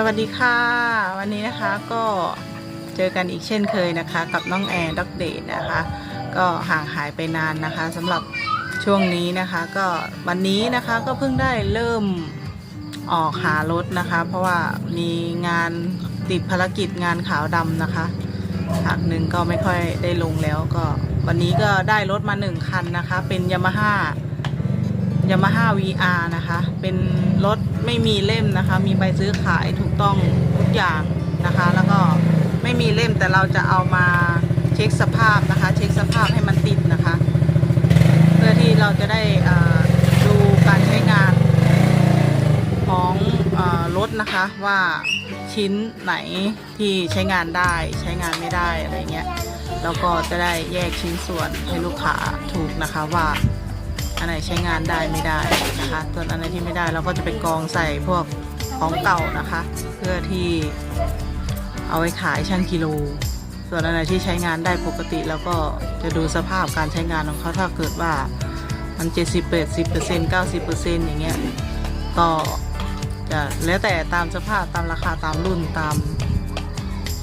สวัสดีค่ะ วันนี้นะคะก็เจอกันอีกเช่นเคยนะคะ กับน้องแอร์ด็อกเดทนะคะ ก็ห่างหายไปนานนะคะสำหรับช่วงนี้นะคะก็วันนี้นะคะก็เพิ่งได้เริ่มออกหารถนะคะ เพราะว่ามีงานติดภารกิจงานขาวดำนะคะพักหนึ่งก็ไม่ค่อยได้ลงแล้วก็วันนี้ก็ได้รถมาหนึ่งคันนะคะ เป็นยามาฮ่า ยามาฮ่า VR นะคะ เป็นรถไม่มีเล่มนะคะ มีใบซื้อขายถูกต้องทุกอย่างนะคะ แล้วก็ไม่มีเล่มแต่เราจะเอามาเช็คสภาพนะคะ เช็คสภาพให้มันติดนะคะ เพื่อที่เราจะได้อ่าดูการใช้งานของรถนะคะว่าชิ้นไหนที่ใช้งานได้ใช้งานไม่ได้อะไรเงี้ยแล้วก็จะได้แยกชิ้นส่วนให้ลูกค้าถูกนะคะว่า อันไหนใช้งานได้ไม่ได้นะคะ ส่วนอันไหนที่ไม่ได้เราก็จะไปกองใส่พวกของเก่านะคะ เพื่อที่เอาไว้ขายช่างกิโล ส่วนอันไหนที่ใช้งานได้ปกติแล้วก็จะดูสภาพการใช้งานของเขาถ้าเกิดว่ามัน 70 80เปอร์เซ็นต์90เปอร์เซ็นต์อย่างเงี้ยก็จะแล้วแต่ตามสภาพตามราคาตามรุ่นตาม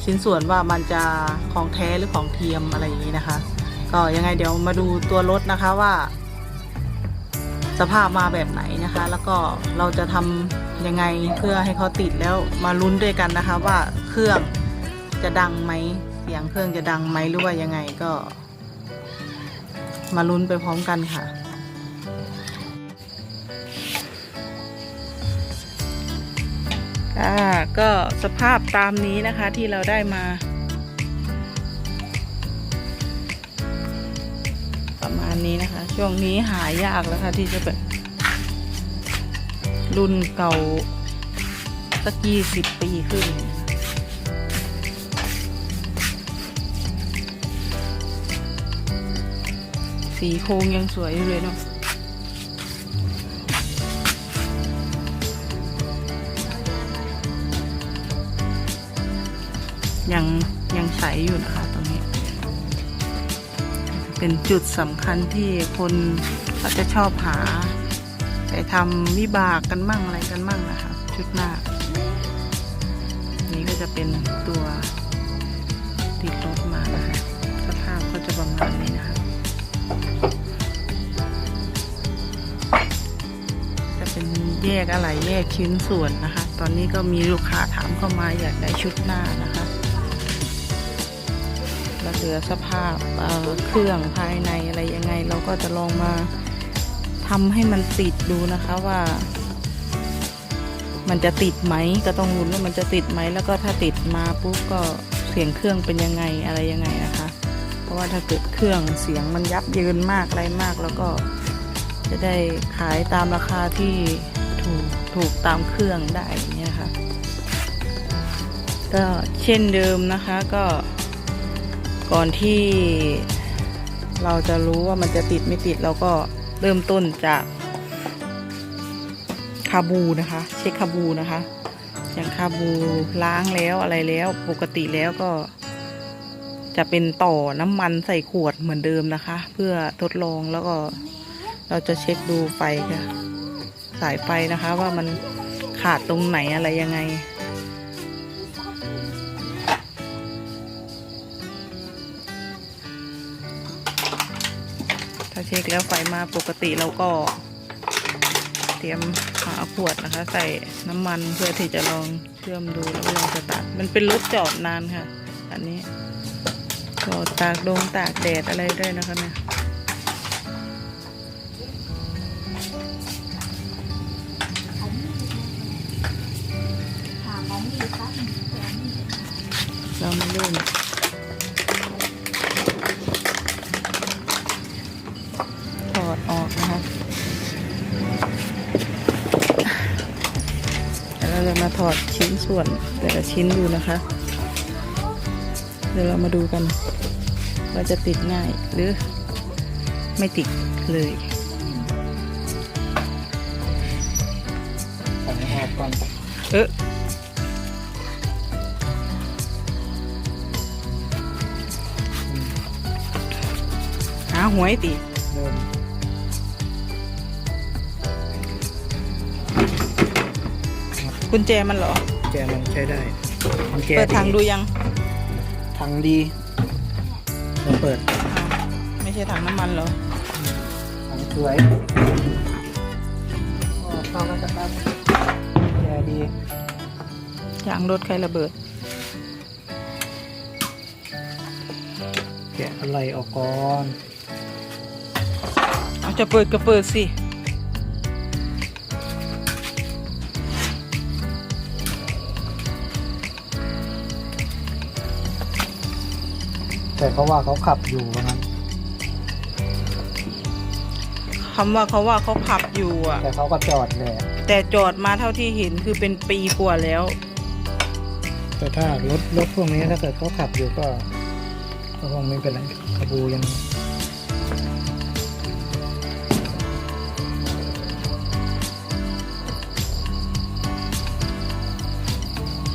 ชิ้นส่วนว่ามันจะของแท้หรือของเทียมอะไรอย่างนี้นะคะ ก็ยังไงเดี๋ยวมาดูตัวรถนะคะว่า สภาพมาแบบไหนนะคะ แล้วก็เราจะทำยังไงเพื่อให้เขาติดแล้วมาลุ้นด้วยกันนะคะ ว่าเครื่องจะดังไหมเสียงเครื่องจะดังไหมหรือว่ายังไงก็ มาลุ้นไปพร้อมกันค่ะอ่าก็สภาพตามนี้นะคะที่เราได้มา ประมาณนี้นะคะ ช่วงนี้หายากแล้วค่ะที่จะแบบรุ่นเก่าสักยี่สิบปีขึ้น สีโครงยังสวยอยู่เลยเนาะยังยังใสอยู่นะคะ เป็นจุดสำคัญที่คนเขาจะชอบหา ไปทำวิบากกันมั่งอะไรกันมั่งนะคะ ชุดหน้า นี้ก็จะเป็นตัวติดรถมานะคะสภาพก็จะประมาณนี้นะคะจะเป็นแยกอะไรแยกชิ้นส่วนนะคะ ตอนนี้ก็มีลูกค้าถามเข้ามาอยากได้ชุดหน้านะคะ ลือสภาพเเครื่องภายในอะไรยังไง เราก็จะลองมาทำให้มันติดดูนะคะว่า มันจะติดไหมก็ต้องลุ้นว่ามันจะติดไหมแล้วก็ถ้าติดมาปุ๊บก็เสียงเครื่องเป็นยังไงอะไรยังไงนะคะ เพราะว่าถ้าเกิดเครื่องเสียงมันยับเยินมากอะไรมากแล้วก็จะได้ขายตามราคาที่ถูกถูกตามเครื่องได้อย่างเงี้ยค่ะก็เช่นเดิมนะคะก็ ก่อนที่เราจะรู้ว่ามันจะติดไม่ติดเราก็เริ่มต้นจากคาบูนะคะ เช็คคาบูนะคะ อย่างคาบูล้างแล้วอะไรแล้วปกติแล้วก็ จะเป็นต่อน้ำมันใส่ขวดเหมือนเดิมนะคะ เพื่อทดลองแล้วก็เราจะเช็คดูไฟค่ะ สายไฟนะคะว่ามันขาดตรงไหนอะไรยังไง ช็คแล้วไฟมาปกติเราก็เตรียมหาขวดนะคะ ใส่น้ำมันเพื่อที่จะลองเชื่อมดูแล้วลองสตาร์ทมันเป็นรถจอดนานค่ะ อันนี้จอดตากดงตากแดดอะไรได้นะคะเนี่ยเรามาเริ่ม ถอดชิ้นส่วนแต่ละชิ้นดูนะคะ เดี๋ยวเรามาดูกัน ว่าจะติดง่ายหรือไม่ติดเลยขอให้ออกก่อนเออหาหวยติเริ่ กุญแจมันเหรอ แจมันใช้ได้กุญแจเปิดถังดูยังถังดีเราเปิดอ้าวไม่ใช่ถังน้ำมันเหรอ ถังสวยก็เข้ากันสักแป๊บกุญแจดียางรถใครระเบิด แกะอะไรออกก่อน เอาจะเปิดก็เปิดสิ แต่เขาว่าเขาขับอยู่ว่างั้น คำว่าเขาว่าเขาขับอยู่อะ แต่เขาก็จอดแหละแต่จอดมาเท่าที่เห็นคือเป็นปีกว่าแล้ว แต่ถ้ารถรถพวกนี้ถ้าเกิดเขาขับอยู่ก็ก็คงไม่เป็นไรขบูยัง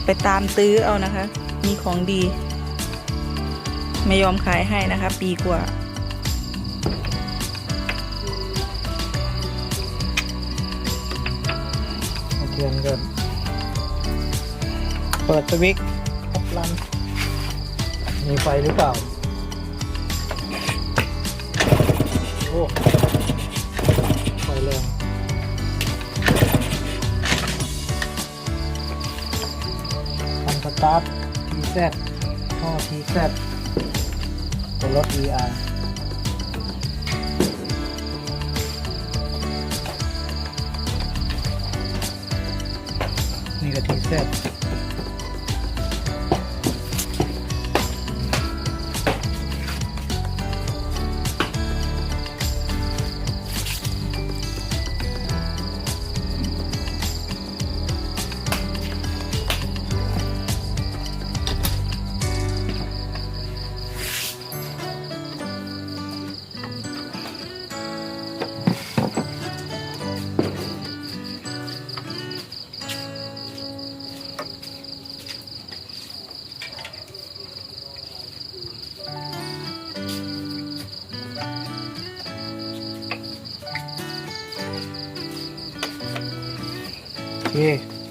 ไปตามตื้อเอานะคะ มีของดี ไม่ยอมขายให้นะคะ ปีกว่า เทียนก็เปิดสวิตช์ครับรันมีไฟหรือเปล่า โอ้ไฟแรงคันสตาร์ททีแซดท่อทีแซด ตัวรถ VR นี่ก็ทีเซด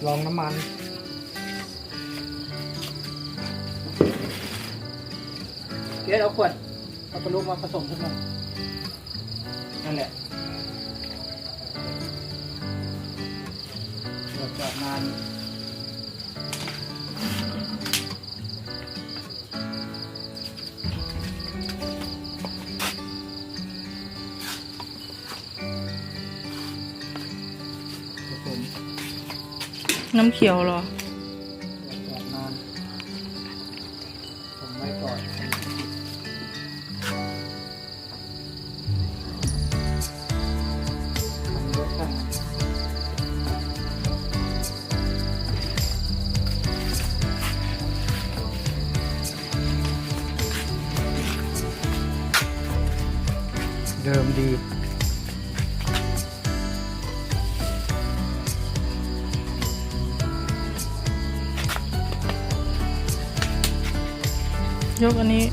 ลองน้ำมันเดี๋ยวเอาขวดเอาตะลุกมาผสมขึ้นมานั่นแหละเดี๋ยวจอดนาน น้ำเขียวเหรอจอดนานผมไว้ก่อนเยอะจังเดิมดี ยกอันนี้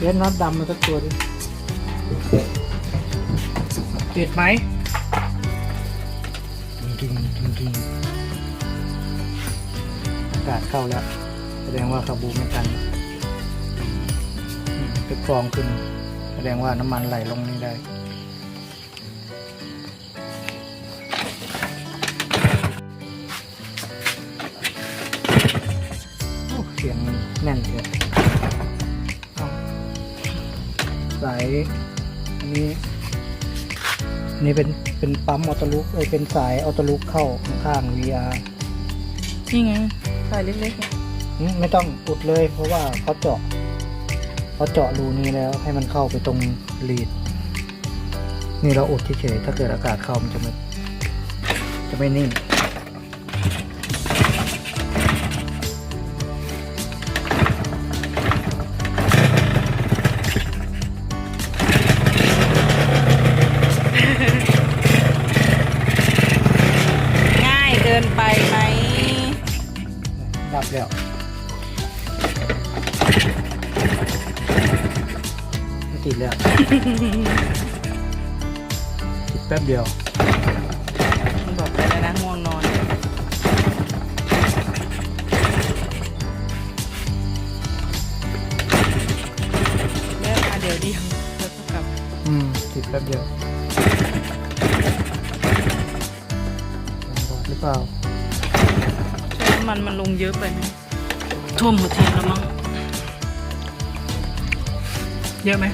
เล่นน็อตดำมาสักตัวดิติดไหมจริงจริงจริงอากาศเข้าแล้ว แสดงว่าคาบูไม่ทันอืมเป็นฟองขึ้น แสดงว่าน้ำมันไหลลงนี่ได้ อันนี้อันนี้เป็นเป็นปั๊มออโต้ลุกเอ้ยเป็นสายออโต้ลุกเข้าข้าง VR นี่ไงสายเล็กๆอะอืมไม่ต้องอุดเลย เพราะว่าเขาเจาะเขาเจาะรูนี้แล้วให้มันเข้าไปตรงลีด นี่เราอุดเฉยๆถ้าเกิดอากาศเข้ามันจะไม่จะไม่นิ่งง่ับแล้วติดแล้วติดแป๊บเดียวบอกไปแล้วนะง่วงนอนเริ่มมาเดี๋ยวเดียวแล้วก็กลับ อืมติดแป๊บเดียวหรือเปล่าำมันมันลงเยอะไปไหมท่วมหัวเทียนแล้วมั้งเยอะไหม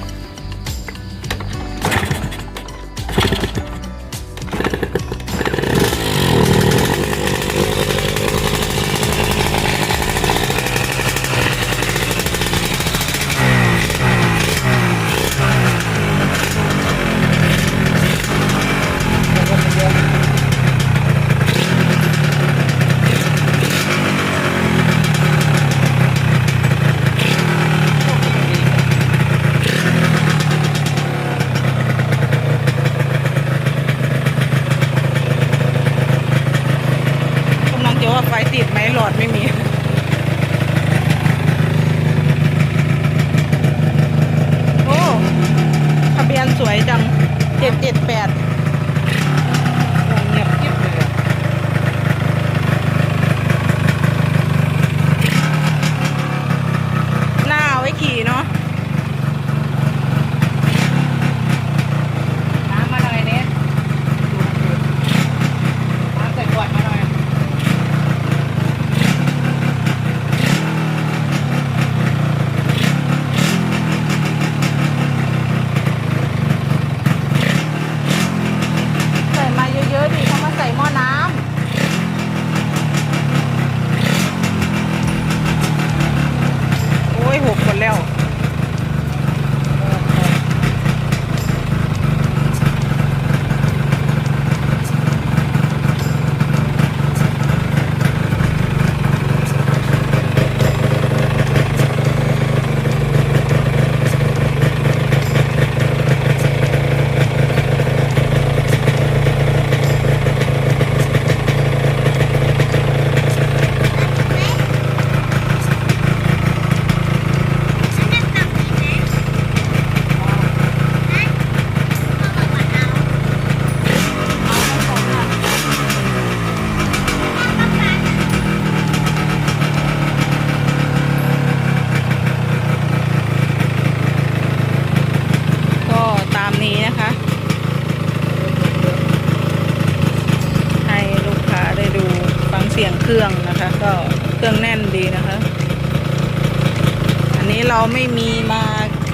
ไม่มีมา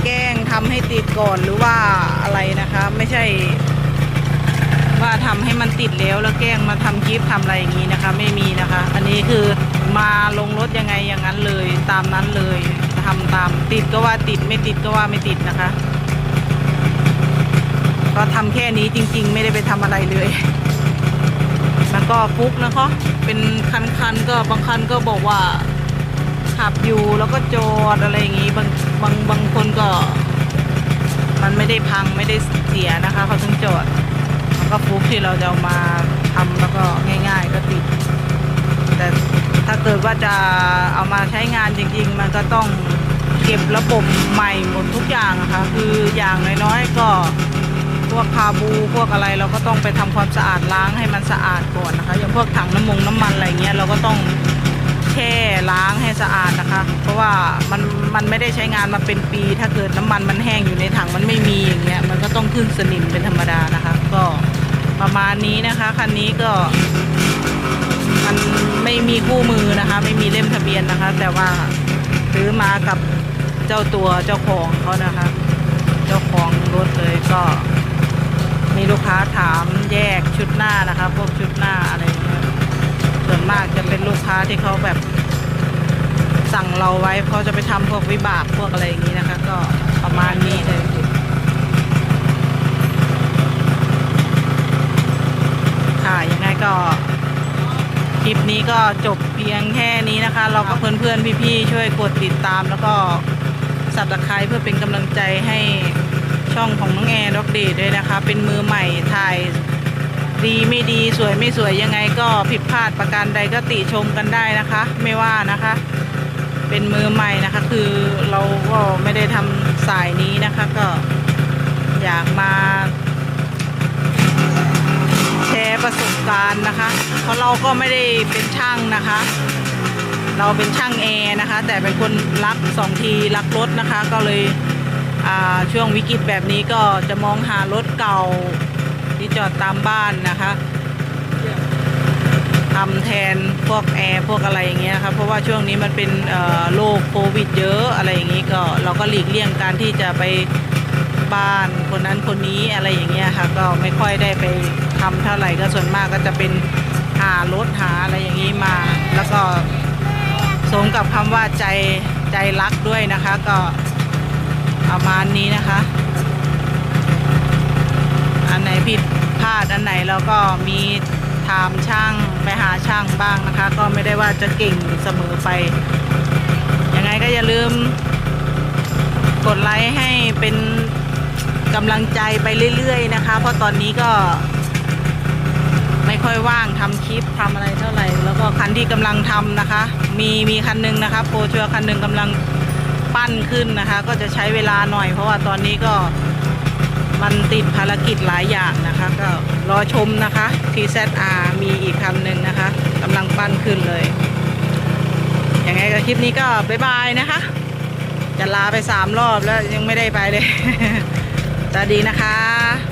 แกล้งทำให้ติดก่อนหรือว่าอะไรนะคะ ไม่ใช่ ว่าทำให้มันติดแล้วแล้วแกล้งมาทำคลิปทำอะไรอย่างนี้นะคะ ไม่มีนะคะ อันนี้คือมาลงรถยังไงอย่างนั้นเลย ตามนั้นเลยทำตามติดก็ว่าติดไม่ติดก็ว่าไม่ติดนะคะ ก็ทำแค่นี้จริง ๆ ไม่ได้ไปทำอะไรเลยมันก็ฟุกนะคะ เป็นคันๆก็บางคันก็บอกว่า ขับอยู่แล้วก็จอดอะไรอย่างงี้บางบางบางคนก็ มันไม่ได้พังไม่ได้เสียนะคะเขาถึงจอดมันก็ฟุกที่เราจะเอามาทำแล้วก็ง่าย ๆ ก็ติด แต่ถ้าเกิดว่าจะเอามาใช้งานจริง ๆ มันก็ต้องเก็บระบบใหม่หมดทุกอย่างอะค่ะคืออย่างน้อยๆก็พวกคาบูพวกอะไรเราก็ต้องไปทำความสะอาดล้างให้มันสะอาดก่อนนะคะอย่างพวกถังน้ำมงน้ำมันอะไรเงี้ยเราก็ต้อง แช่ล้างให้สะอาดนะคะ เพราะว่ามันมันไม่ได้ใช้งานมาเป็นปี ถ้าเกิดน้ำมันมันแห้งอยู่ในถังมันไม่มีอย่างเงี้ยมันก็ต้องขึ้นสนิมเป็นธรรมดานะคะ ก็ประมาณนี้นะคะคันนี้ก็มันไม่มีคู่มือนะคะ ไม่มีเล่มทะเบียนนะคะ แต่ว่าซื้อมากับเจ้าตัวเจ้าของเขานะคะ เจ้าของรถเลยก็ มีลูกค้าถามแยกชุดหน้านะคะ พวกชุดหน้าอะไร ส่วนมากจะเป็นลูกค้าที่เขาแบบสั่งเราไว้เขาจะไปทำพวกวิบากพวกอะไรอย่างนี้นะคะ ก็ประมาณนี้เลยค่ะยังไงก็คลิปนี้ก็จบเพียงแค่นี้นะคะ เราก็เพื่อนๆพี่ๆช่วยกดติดตาม แล้วก็สับตะไคร้เพื่อเป็นกำลังใจให้ช่องของน้องแอร์ด็อกเดย์ด้วยนะคะ เป็นมือใหม่ถ่าย ดีไม่ดีสวยไม่สวยยังไงก็ผิดพลาดประการใดก็ติชมกันได้นะคะ ไม่ว่านะคะ เป็นมือใหม่นะคะ คือเราก็ไม่ได้ทำสายนี้นะคะ ก็อยากมาแชร์ประสบการณ์นะคะ เพราะเราก็ไม่ได้เป็นช่างนะคะ เราเป็นช่างแอร์นะคะ แต่เป็นคนรักสองทีรักรถนะคะ ก็เลยช่วงวิกฤตแบบนี้ก็จะมองหารถเก่า ที่จอดตามบ้านนะคะทำแทนพวกแอร์พวกอะไรอย่างเงี้ยครับเพราะว่าช่วงนี้มันเป็นโรคโควิดเยอะอะไรอย่างงี้ก็เราก็หลีกเลี่ยงการที่จะไปบ้านคนนั้นคนนี้อะไรอย่างเงี้ยค่ะก็ไม่ค่อยได้ไปทำเท่าไหร่ก็ส่วนมากก็จะเป็นหารถหาอะไรอย่างงี้มา แล้วก็สมกับคำว่าใจใจรักด้วยนะคะ ก็ประมาณนี้นะคะ อันไหนผิด พลาดอันไหนเราก็มีถามช่างไปหาช่างบ้างนะคะ ก็ไม่ได้ว่าจะเก่งเสมอไป ยังไงก็อย่าลืม กดไลค์ให้เป็นกำลังใจไปเรื่อยๆนะคะ เพราะตอนนี้ก็ไม่ค่อยว่างทำคลิปทำอะไรเท่าไหร่ แล้วก็คันที่กำลังทำนะคะ มีมีคันหนึงนะคะโปรชัวร์คันหนึ่งกำลังปั้นขึ้นนะคะ ก็จะใช้เวลาหน่อย เพราะว่าตอนนี้ก็ มันติดภารกิจหลายอย่างนะคะ ก็รอชมนะคะ TZR มีอีกคันหนึ่งนะคะกำลังปั้นขึ้นเลยยังไงก็คลิปนี้ก็บ๊ายบายนะคะ จะลาไปสามรอบแล้วยังไม่ได้ไปเลยสวัสดีนะคะ